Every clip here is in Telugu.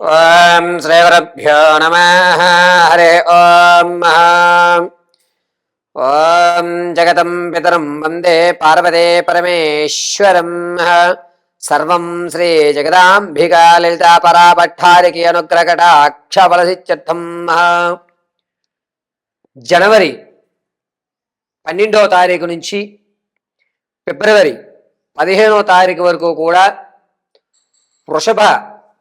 ఓం శ్రీగురుభ్యో నమ. హరే ఓం ఓం జగతం పితరం వందే పార్వతే పరమేశ్వరం సర్వం శ్రీ జగదాంబికా లలితా పరాభట్టారికి అనుగ్రహకటాక్షఫలసిత్యర్థం జనవరి పన్నెండవ తారీఖు నుంచి ఫిబ్రవరి పదిహేనో తారీఖు వరకు కూడా వృషభ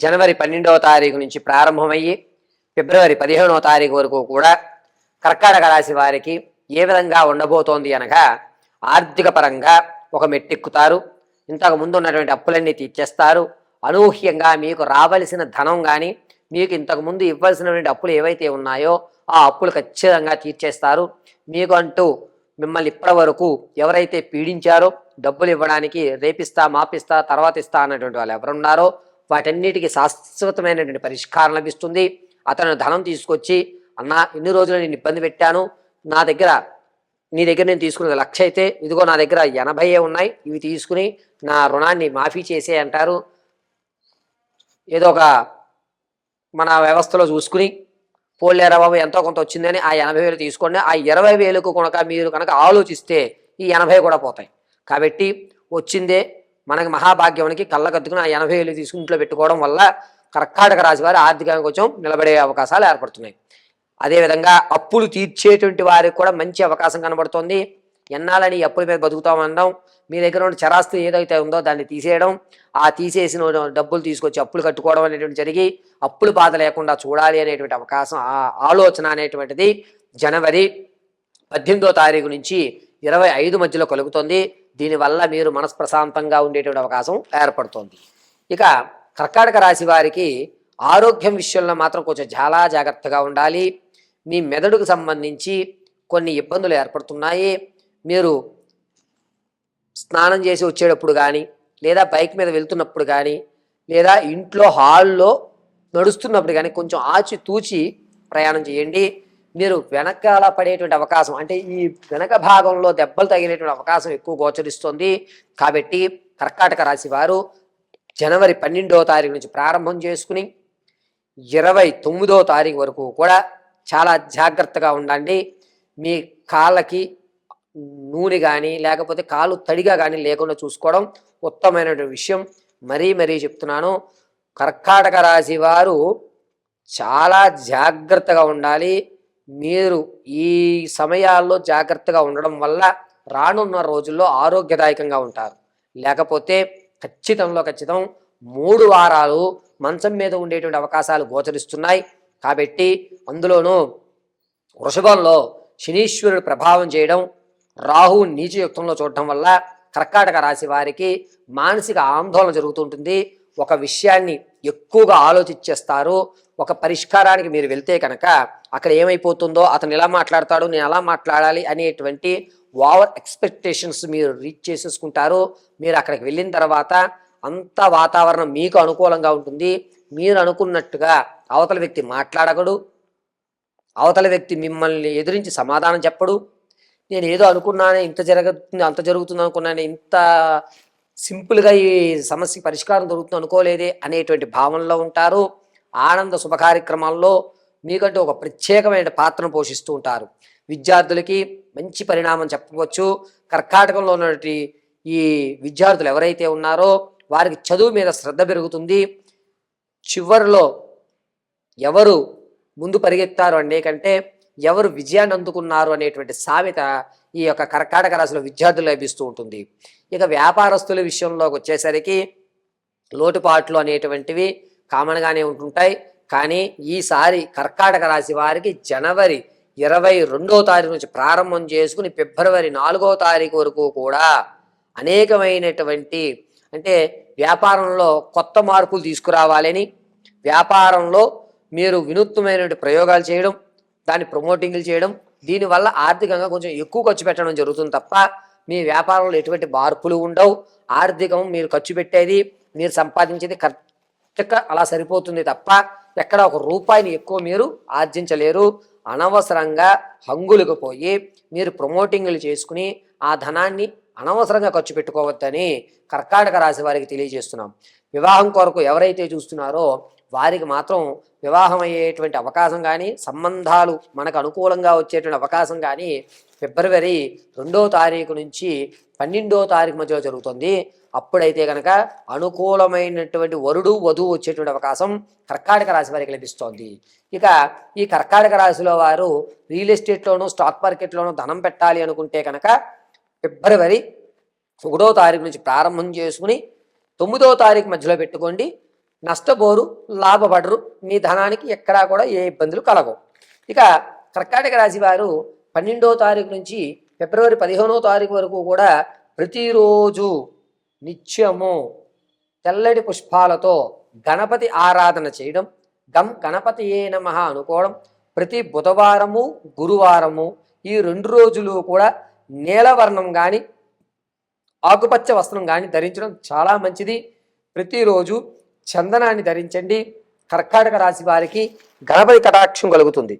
జనవరి పన్నెండవ తారీఖు నుంచి ప్రారంభమయ్యి ఫిబ్రవరి పదిహేనవ తారీఖు వరకు కూడా కర్కాటక రాశి వారికి ఏ విధంగా ఉండబోతోంది అనగా ఆర్థిక పరంగా ఒక మెట్టెక్కుతారు. ఇంతకు ముందు ఉన్నటువంటి అప్పులన్నీ తీర్చేస్తారు. అనూహ్యంగా మీకు రావలసిన ధనం కానీ మీకు ఇంతకుముందు ఇవ్వాల్సినటువంటి అప్పులు ఏవైతే ఉన్నాయో ఆ అప్పులు ఖచ్చితంగా తీర్చేస్తారు. మీకు అంటూ మిమ్మల్ని ఇప్పటి వరకు ఎవరైతే పీడించారో డబ్బులు ఇవ్వడానికి రేపిస్తా మాపిస్తా తర్వాత ఇస్తా అన్నటువంటి వాళ్ళు ఎవరున్నారో వాటన్నిటికీ శాశ్వతమైనటువంటి పరిష్కారం లభిస్తుంది. అతను ధనం తీసుకొచ్చి అన్నా ఇన్ని రోజులు నేను ఇబ్బంది పెట్టాను. నా దగ్గర నీ దగ్గర నేను తీసుకున్నది లక్ష అయితే ఇదిగో నా దగ్గర ఎనభై ఉన్నాయి. ఇవి తీసుకుని నా రుణాన్ని మాఫీ చేసే అంటారు. ఏదో ఒక మన వ్యవస్థలో చూసుకుని పోలేరా బాబు ఎంతో కొంత వచ్చిందని ఆ ఎనభై వేలు తీసుకోండి. ఆ ఇరవై వేలకు కనుక మీరు కనుక ఆలోచిస్తే ఈ ఎనభై కూడా పోతాయి. కాబట్టి వచ్చిందే మనకి మహాభాగ్యానికి కళ్ళకద్దుకుని ఆ ఎనభై వేలు తీసుకుని ఇంట్లో పెట్టుకోవడం వల్ల కర్కాటక రాశి వారి ఆర్థికంగా కొంచెం నిలబడే అవకాశాలు ఏర్పడుతున్నాయి. అదేవిధంగా అప్పులు తీర్చేటువంటి వారికి కూడా మంచి అవకాశం కనబడుతోంది. ఎన్నాలని అప్పుల మీద బతుకుతామనడం మీ దగ్గర ఉన్న చరాస్తి ఏదైతే ఉందో దాన్ని తీసేయడం ఆ తీసేసిన డబ్బులు తీసుకొచ్చి అప్పులు కట్టుకోవడం అనేటువంటి జరిగి అప్పులు బాధ లేకుండా చూడాలి అనేటువంటి అవకాశం ఆ ఆలోచన అనేటువంటిది జనవరి పద్దెనిమిదో తారీఖు నుంచి ఇరవై ఐదు మధ్యలో కలుగుతుంది. దీనివల్ల మీరు మనస్ప్రశాంతంగా ఉండేటువంటి అవకాశం ఏర్పడుతుంది. ఇక కర్కాటక రాశి వారికి ఆరోగ్యం విషయంలో మాత్రం కొంచెం చాలా జాగ్రత్తగా ఉండాలి. మీ మెదడుకు సంబంధించి కొన్ని ఇబ్బందులు ఏర్పడుతున్నాయి. మీరు స్నానం చేసి వచ్చేటప్పుడు కానీ లేదా బైక్ మీద వెళ్తున్నప్పుడు కానీ లేదా ఇంట్లో హాల్లో నడుస్తున్నప్పుడు కానీ కొంచెం ఆచి తూచి ప్రయాణం చేయండి. మీరు వెనకాల పడేటువంటి అవకాశం అంటే ఈ వెనక భాగంలో దెబ్బలు తగిలేటువంటి అవకాశం ఎక్కువ గోచరిస్తుంది. కాబట్టి కర్కాటక రాశి వారు జనవరి పన్నెండవ తారీఖు నుంచి ప్రారంభం చేసుకుని ఇరవై తొమ్మిదవ తారీఖు వరకు కూడా చాలా జాగ్రత్తగా ఉండండి. మీ కాళ్ళకి నూనె కానీ లేకపోతే కాలు తడిగా కానీ లేకుండా చూసుకోవడం ఉత్తమమైనటువంటి విషయం. మరీ మరీ చెప్తున్నాను కర్కాటక రాశి వారు చాలా జాగ్రత్తగా ఉండాలి. మీరు ఈ సమయాల్లో జాగ్రత్తగా ఉండడం వల్ల రానున్న రోజుల్లో ఆరోగ్యదాయకంగా ఉంటారు. లేకపోతే ఖచ్చితంలో ఖచ్చితం మూడు వారాలు మంచం మీద ఉండేటువంటి అవకాశాలు గోచరిస్తున్నాయి. కాబట్టి అందులోనూ వృషభంలో శనీశ్వరుడు ప్రభావం చేయడం రాహు నీచయుక్తంలో చూడటం వల్ల కర్కాటక రాశి వారికి మానసిక ఆందోళన జరుగుతుంటుంది ఒక విషయాన్ని ఎక్కువగా ఆలోచించేస్తారు ఒక పరిష్కారానికి మీరు వెళ్తే కనుక అక్కడ ఏమైపోతుందో అతను ఎలా మాట్లాడతాడు నేను ఎలా మాట్లాడాలి అనేటువంటి ఓవర్ ఎక్స్పెక్టేషన్స్ మీరు రీచ్ చేసేసుకుంటారు మీరు అక్కడికి వెళ్ళిన తర్వాత అంత వాతావరణం మీకు అనుకూలంగా ఉంటుంది. మీరు అనుకున్నట్టుగా అవతల వ్యక్తి మాట్లాడగడు. అవతల వ్యక్తి మిమ్మల్ని ఎదిరించి సమాధానం చెప్పడు. నేను ఏదో అనుకున్నానే ఇంత జరుగుతుంది అంత జరుగుతుంది అనుకున్నానే ఇంత సింపుల్గా ఈ సమస్య పరిష్కారం దొరుకుతుంది అనుకోలేదే అనేటువంటి భావనలో ఉంటారు. ఆనంద శుభ కార్యక్రమాల్లో మీకంటూ ఒక ప్రత్యేకమైన పాత్రను పోషిస్తూ ఉంటారు. విద్యార్థులకి మంచి పరిణామం చెప్పవచ్చు. కర్కాటకంలో ఉన్నటువంటి ఈ విద్యార్థులు ఎవరైతే ఉన్నారో వారికి చదువు మీద శ్రద్ధ పెరుగుతుంది. చివరిలో ఎవరు ముందు పరిగెత్తారు అనే కంటే ఎవరు విజయాన్ని అందుకున్నారు అనేటువంటి సామెత ఈ యొక్క కర్కాటక రాశిలో విద్యార్థులు లభిస్తూ ఉంటుంది. ఇక వ్యాపారస్తుల విషయంలోకి వచ్చేసరికి లోటుపాట్లు అనేటువంటివి కామన్గానే ఉంటుంటాయి. కానీ ఈసారి కర్కాటక రాశి వారికి జనవరి ఇరవై రెండో తారీఖు నుంచి ప్రారంభం చేసుకుని ఫిబ్రవరి నాలుగో తారీఖు వరకు కూడా అనేకమైనటువంటి అంటే వ్యాపారంలో కొత్త మార్పులు తీసుకురావాలని వ్యాపారంలో మీరు వినూత్నమైనటువంటి ప్రయోగాలు చేయడం దాన్ని ప్రమోటింగ్లు చేయడం దీనివల్ల ఆర్థికంగా కొంచెం ఎక్కువ ఖర్చు పెట్టడం జరుగుతుంది తప్ప మీ వ్యాపారంలో ఎటువంటి మార్పులు ఉండవు. ఆర్థికం మీరు ఖర్చు పెట్టేది మీరు సంపాదించేది కరెక్ట్గా అలా సరిపోతుంది తప్ప ఎక్కడ ఒక రూపాయిని ఎక్కువ మీరు ఆర్జించలేరు. అనవసరంగా హంగులకు పోయి మీరు ప్రమోటింగ్లు చేసుకుని ఆ ధనాన్ని అనవసరంగా ఖర్చు పెట్టుకోవద్దని కర్కాటక రాశి వారికి తెలియజేస్తున్నాం. వివాహం కొరకు ఎవరైతే చూస్తున్నారో వారికి మాత్రం వివాహం అయ్యేటువంటి అవకాశం కానీ సంబంధాలు మనకు అనుకూలంగా వచ్చేటువంటి అవకాశం కానీ ఫిబ్రవరి రెండో తారీఖు నుంచి పన్నెండో తారీఖు మధ్యలో జరుగుతుంది. అప్పుడైతే కనుక అనుకూలమైనటువంటి వరుడు వధువు వచ్చేటువంటి అవకాశం కర్కాటక రాశి వారికి లభిస్తోంది. ఇక ఈ కర్కాటక రాశిలో వారు రియల్ ఎస్టేట్లోనూ స్టాక్ మార్కెట్లోనూ ధనం పెట్టాలి అనుకుంటే కనుక ఫిబ్రవరి ఒకటో తారీఖు నుంచి ప్రారంభం చేసుకుని తొమ్మిదో తారీఖు మధ్యలో పెట్టుకోండి. నష్టపోరు లాభపడరు. మీ ధనానికి ఎక్కడా కూడా ఏ ఇబ్బందులు కలగవు. ఇక కర్కాటక రాశి వారు పన్నెండో తారీఖు నుంచి ఫిబ్రవరి పదిహేనో తారీఖు వరకు కూడా ప్రతిరోజు నిత్యము తెల్లటి పుష్పాలతో గణపతి ఆరాధన చేయడం గం గణపతి ఏ నమ అనుకోవడం ప్రతి బుధవారము గురువారము ఈ రెండు రోజులు కూడా నీలవర్ణం కానీ ఆకుపచ్చ వస్త్రం కానీ ధరించడం చాలా మంచిది. ప్రతిరోజు చందనాన్ని ధరించండి. కర్కాటక రాశి వారికి గణపతి కటాక్షం కలుగుతుంది.